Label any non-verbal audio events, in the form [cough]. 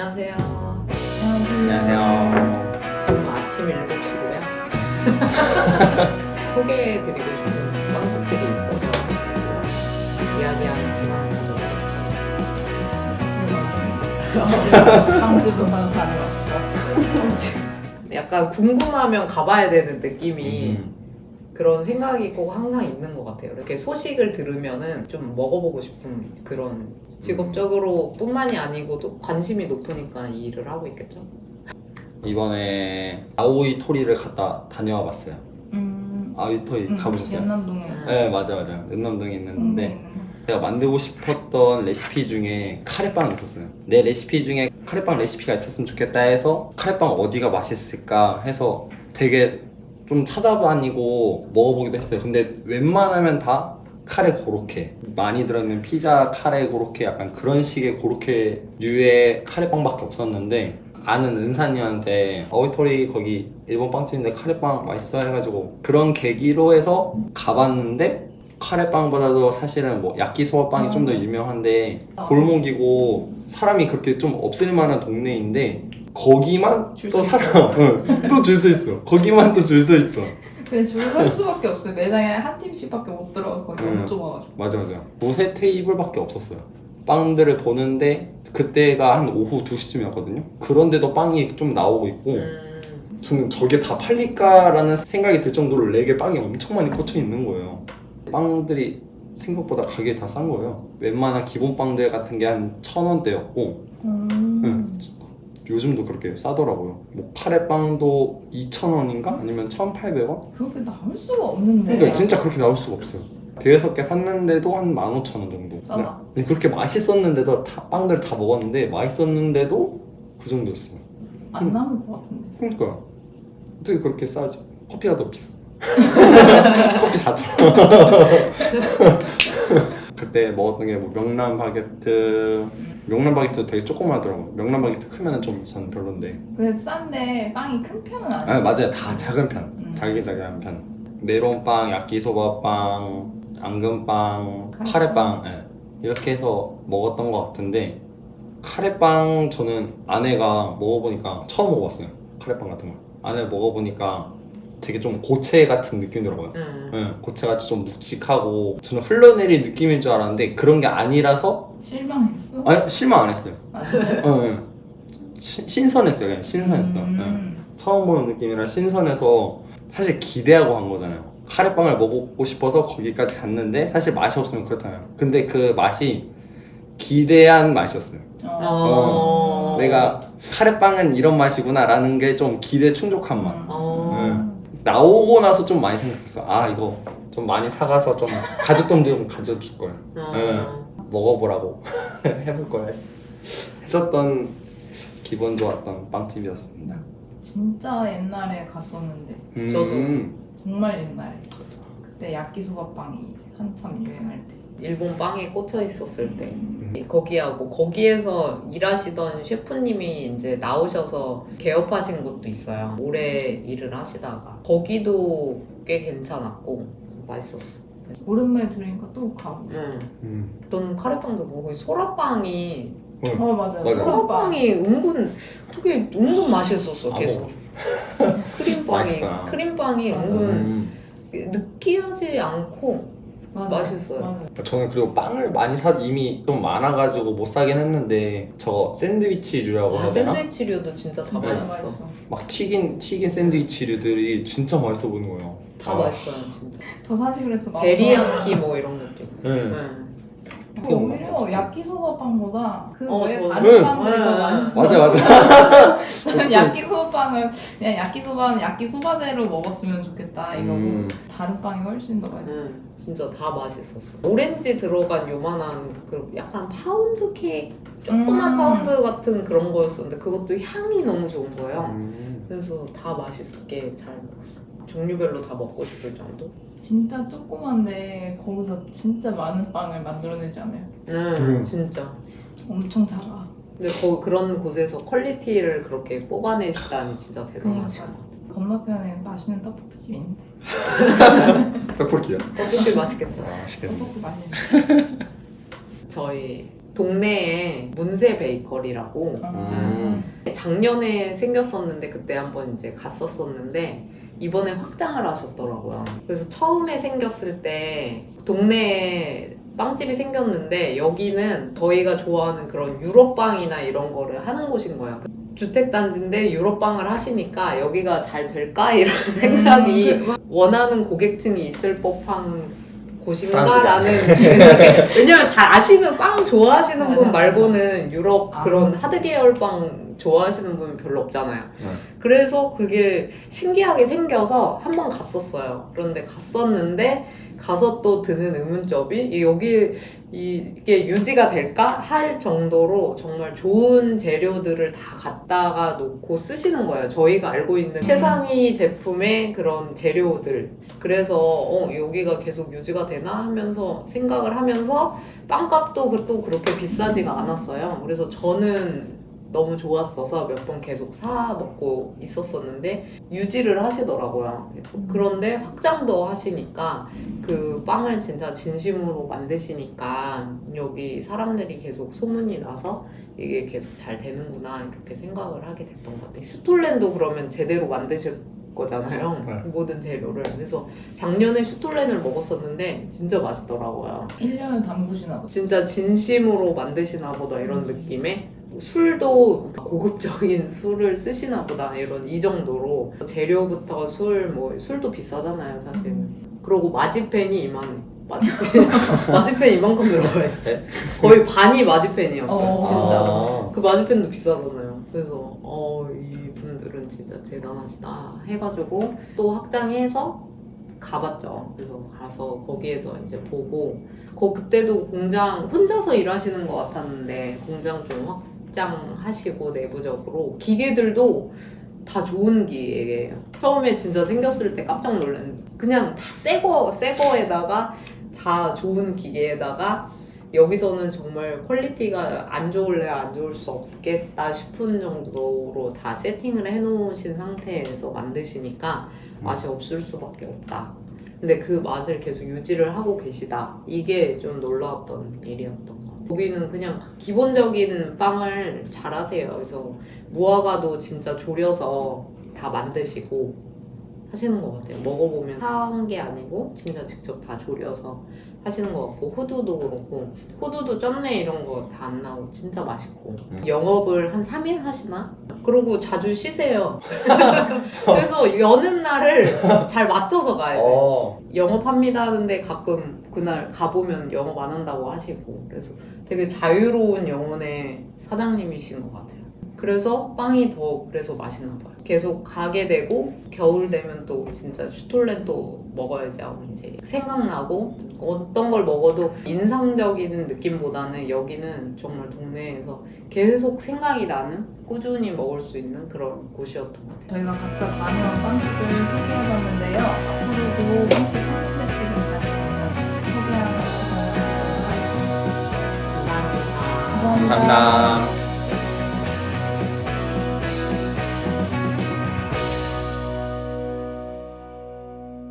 안녕하세요. 안녕하세요. 지금 아침 7시고요. [laughs] 소개해드리고 싶은 빵집들이 있어서 이야기하는 시간을 가져볼게요. 강집은 난 다녀왔어. 약간 궁금하면 가봐야 되는 느낌이 음. 그런 생각이 꼭 항상 있는 것 같아요. 이렇게 소식을 들으면은 좀 먹어보고 싶은 그런 직업적으로 뿐만이 아니고 또 관심이 높으니까 이 일을 하고 있겠죠. 이번에 아오이 토리를 갔다 다녀와 봤어요. 음. 아오이 토리 음, 가보셨어요? 연남동에. 네 맞아 맞아. 은남동에 있는데. 제가 만들고 싶었던 레시피 중에 카레빵이 있었어요. 내 레시피 중에 카레빵 레시피가 있었으면 좋겠다 해서 카레빵 어디가 맛있을까 해서 되게 좀 찾아다니고 먹어보기도 했어요. 근데 웬만하면 다 카레 고로케 많이 들어있는 피자 카레 고로케 약간 그런 식의 고로케 류의 카레빵밖에 없었는데 아는 은사님한테 어이토리 거기 일본 빵집인데 카레빵 맛있어 해가지고 그런 계기로 해서 가봤는데 카레빵보다도 사실은 뭐 야끼소바빵이 좀 더 유명한데 어. 골목이고 사람이 그렇게 좀 없을 만한 동네인데 거기만 줄서 또 사람 또줄수 있어. 거기만 또줄수 있어. 근데 줄 설 수밖에 없어요. 매장에 한 팀씩밖에 못 들어가 거기 음. 너무 좁아가지고. 맞아 맞아. 두세 테이블밖에 없었어요. 빵들을 보는데 그때가 한 오후 2시쯤이었거든요. 그런데도 빵이 좀 나오고 있고 음, 저는 저게 다 팔릴까라는 생각이 들 정도로 렉에 빵이 엄청 많이 꽂혀 있는 거예요. 빵들이 생각보다 가격이 다 싼 거예요. 웬만한 기본 빵들 같은 게 한 천 원대였고 음. 요즘도 그렇게 싸더라고요 뭐 카레 빵도 2,000원인가? 아니면 1,800원? 그렇게 나올 수가 없는데. 그러니까 진짜 그렇게 나올 수가 없어요. 대여섯 개 샀는데도 한 15,000원 정도. 싸다. 근데 그렇게 맛있었는데도 다, 빵들 다 먹었는데 맛있었는데도 그 정도였어요. 안 남을 것 같은데. 그러니까 어떻게 그렇게 싸지? 커피가 더 비싸. 커피 4,000원. [laughs] 그때 먹었던 게 뭐 명란 바게트 명란 바게트 되게 조그마하더라고. 명란 바게트 크면은 좀 전 별론데. 근데 싼데 빵이 큰 편은 아니지. 아 맞아요. 다 작은 편. 음. 자기자기한 편. 메론빵, 야끼소바빵, 앙금빵, 카레빵. 예. 이렇게 해서 먹었던 것 같은데 카레빵 저는 아내가 먹어보니까 처음 먹어봤어요. 카레빵 같은 거. 아내 먹어보니까 되게 좀 고체 같은 느낌이더라고요. 음. 예, 고체같이 좀 묵직하고 저는 흘러내릴 느낌인 줄 알았는데 그런 게 아니라서 실망했어? 아니 실망 안 했어요. 어, 예. 시- 신선했어요. 그냥 신선했어. 예. 음. 처음 보는 느낌이라 신선해서 사실 기대하고 간 거잖아요. 카레빵을 먹고 싶어서 거기까지 갔는데 사실 맛이 없으면 그렇잖아요. 근데 그 맛이 기대한 맛이었어요. 어. 어. 내가 카레빵은 이런 맛이구나라는 게 좀 기대 충족한 맛. 음. 어. 나오고 나서 좀 많이 생각했어. 아 이거 좀 많이 사가서 좀 가족돈 좀 가져줄 걸. 어. 네. 먹어보라고 [laughs] 해볼 걸 했었던 기분 좋았던 빵집이었습니다. 진짜 옛날에 갔었는데 저도. 정말 옛날에 그때 야끼소바빵이 한참 유행할 때 일본 빵에 꽂혀 있었을 때 음. 거기하고 거기에서 일하시던 셰프님이 이제 나오셔서 개업하신 곳도 있어요. 오래 일을 하시다가 거기도 꽤 괜찮았고 맛있었어. 오랜만에 들으니까 또 가고 응. 음. 저는 카레빵도 먹고 소라빵이 어 맞아요 맞아. 소라빵 소라빵이 은근 그게 은근 맛있었어 아, 계속. 크림빵이 맛있다. 크림빵이. 은근 음. 느끼하지 않고 맞아요. 맛있어요. 맞아요. 저는 그리고 빵을 많이 사 이미 좀 많아가지고 못 사긴 했는데 저 샌드위치류라고 아, 해야 되나? 샌드위치류도 진짜 다 진짜 맛있어. 막 튀긴 튀긴 샌드위치류들이 진짜 맛있어 보이는 거예요. 다 아. 맛있어요 진짜. 저 사실 그래서 막 데리야끼 뭐 이런 것도 있고. 네. 응. 그 오히려 야끼소바 빵보다 그 어, 외에 다른 응. 빵들이 더 응. 맛있어 맞아 맞아. [laughs] 저는 야끼소바빵은 그냥 야끼소바는 야끼소바대로 먹었으면 좋겠다 이러고 음. 다른 빵이 훨씬 더 맛있어 응, 진짜 다 맛있었어. 오렌지 들어간 요만한 그 약간 파운드 케이크, 조그만 음. 파운드 같은 그런 거였었는데 그것도 향이 너무 좋은 거예요. 음. 그래서 다 맛있게 잘 먹었어. 종류별로 다 먹고 싶을 정도? 진짜 조그만데 거기서 진짜 많은 빵을 만들어내지 않아요? 네, 음. 진짜. 엄청 작아 근데 거, 그런 곳에서 퀄리티를 그렇게 뽑아내시다니 진짜 대단하신 것 같아요. 건너편에 맛있는 떡볶이집 있는데 [laughs] 떡볶이요. 떡볶이 맛있겠다. 아, 맛있겠네. 떡볶이 맛있는데 [laughs] 저희 동네에 문세 베이커리라고 음. 작년에 생겼었는데 그때 한번 이제 갔었었는데 이번에 확장을 하셨더라고요. 그래서 처음에 생겼을 때 동네에 빵집이 생겼는데 여기는 저희가 좋아하는 그런 유럽빵이나 이런 거를 하는 곳인 거예요. 주택단지인데 유럽빵을 하시니까 여기가 잘 될까? [laughs] 이런 생각이 음, 그- 원하는 고객층이 있을 법한 곳인가라는 [laughs] 생각이 왜냐면 잘 아시는 빵 좋아하시는 맞아, 분. 말고는 유럽 아. 그런 하드 계열 빵 좋아하시는 분 별로 없잖아요. 네. 그래서 그게 신기하게 생겨서 한 번 갔었어요. 그런데 갔었는데 가서 또 드는 의문점이 이 여기 이- 이게 유지가 될까 할 정도로 정말 좋은 재료들을 다 갖다가 놓고 쓰시는 거예요. 저희가 알고 있는 최상위 제품의 그런 재료들. 그래서 어 여기가 계속 유지가 되나 하면서 생각을 하면서 빵값도 그- 또 그렇게 비싸지가 않았어요. 그래서 저는 너무 좋았어서 몇 번 계속 사 먹고 있었었는데 유지를 하시더라고요. 그래서 그런데 확장도 하시니까 그 빵을 진짜 진심으로 만드시니까 여기 사람들이 계속 소문이 나서 이게 계속 잘 되는구나 이렇게 생각을 하게 됐던 것 같아요. 슈톨렌도 그러면 제대로 만드실 거잖아요. 네. 모든 재료를. 그래서 작년에 슈톨렌을 먹었었는데 진짜 맛있더라고요. 1년을 담그시나 보다. 진짜 진심으로 만드시나 보다 이런 느낌의 술도 고급적인 [laughs] 술을 쓰시나 보다 이런 이 정도로 재료부터 술 뭐 술도 비싸잖아요 사실 그리고 마지펜이 이만 마지펜 [laughs] 마지펜 이만큼 들어가 있어요 거의 반이 마지펜이었어요 어. 진짜 아. 그 마지펜도 비싸잖아요 그래서 어 이분들은 진짜 대단하시다 해가지고 또 확장해서 가봤죠. 그래서 가서 거기에서 이제 보고 거 그때도 공장 혼자서 일하시는 것 같았는데 공장 좀 확 장하시고 내부적으로 기계들도 다 좋은 기계예요. 처음에 진짜 생겼을 때 깜짝 놀랐는데 그냥 다 새거 새거에다가 다 좋은 기계에다가 여기서는 정말 퀄리티가 안 좋을래 안 좋을 수 없겠다 싶은 정도로 다 세팅을 해놓으신 상태에서 만드시니까 맛이 없을 수밖에 없다. 근데 그 맛을 계속 유지를 하고 계시다. 이게 좀 놀라웠던 일이었던 여기는 그냥 기본적인 빵을 잘 하세요. 그래서 무화과도 진짜 졸여서 다 만드시고 하시는 것 같아요. 먹어보면 사온 게 아니고 진짜 직접 다 졸여서 하시는 것 같고 호두도 그렇고 호두도 쩐내 이런 거 다 안 나오고 진짜 맛있고 음. 영업을 한 3일 하시나? 그리고 자주 쉬세요. [laughs] [laughs] 그래서 여는 날을 잘 맞춰서 가야 돼. 어. 영업합니다 하는데 가끔 그날 가보면 영업 안 한다고 하시고 그래서 되게 자유로운 영혼의 사장님이신 것 같아요. 그래서 빵이 더 그래서 맛있나 봐요. 계속 가게 되고 겨울 되면 또 진짜 슈톨렌도 먹어야지 이제 생각나고 어떤 걸 먹어도 인상적인 느낌보다는 여기는 정말 동네에서 계속 생각이 나는 꾸준히 먹을 수 있는 그런 곳이었던 것 같아요. 저희가 각자 다녀온 빵집을 소개해봤는데요.